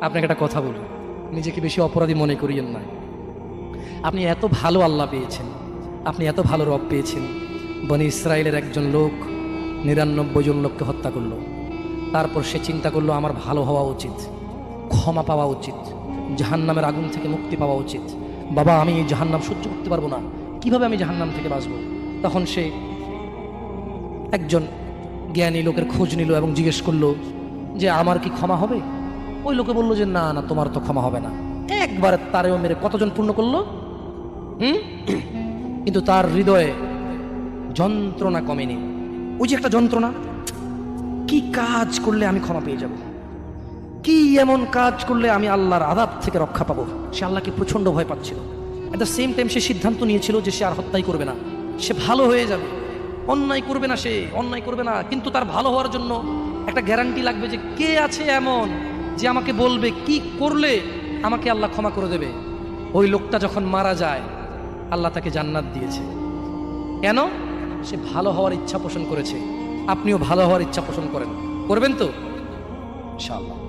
আপনাকে একটা কথা বলি। নিজেকে বেশি অপরাধী মনে করিয়েন না। আপনি এত ভালো আল্লাহ পেয়েছেন, আপনি এত ভালো রব পেয়েছেন। বনি ইসরায়েলের একজন লোক নিরানব্বই জন লোককে হত্যা করল। তারপর সে চিন্তা করল, আমার ভালো হওয়া উচিত, ক্ষমা পাওয়া উচিত, জাহান্নামের আগুন থেকে মুক্তি পাওয়া উচিত। বাবা, আমি এই জাহান্নাম সহ্য করতে পারব না। কীভাবে আমি জাহান্নাম থেকে বাঁচবো? তখন সে একজন জ্ঞানী লোকের খোঁজ নিল এবং জিজ্ঞেস করল, যে আমার কি ক্ষমা হবে? ওই লোকে বলল যে, না না, তোমার তো ক্ষমা হবে না। একবার তারেও মেরে কতজন পূর্ণ করল? হুম? কিন্তু তার হৃদয়ে যন্ত্রণা কমেনি। ওই যে একটা যন্ত্রণা, কি কাজ করলে আমি ক্ষমা পেয়ে যাব? কি এমন কাজ করলে আমি আল্লাহর আদাব থেকে রক্ষা পাবো? সে আল্লাহকে প্রচণ্ড ভয় পাচ্ছিল। অ্যাট দ্য সেম টাইম সে সিদ্ধান্ত নিয়েছিল যে সে আর হত্যাই করবে না। সে ভালো হয়ে যাবে। অন্যায় করবে না সে, অন্যায় করবে না। কিন্তু তার ভালো হওয়ার জন্য একটা গ্যারান্টি লাগবে যে কে আছে এমন যে আমাকে বলবে, কি করলে আমাকে আল্লাহ ক্ষমা করে দেবে? ওই লোকটা যখন মারা যায়, আল্লাহ তাকে জান্নাত দিয়েছে। কেন? সে ভালো হওয়ার ইচ্ছা পোষণ করেছে। আপনিও ভালো হওয়ার ইচ্ছা পোষণ করেন। করবেন তো? ইনশাআল্লাহ।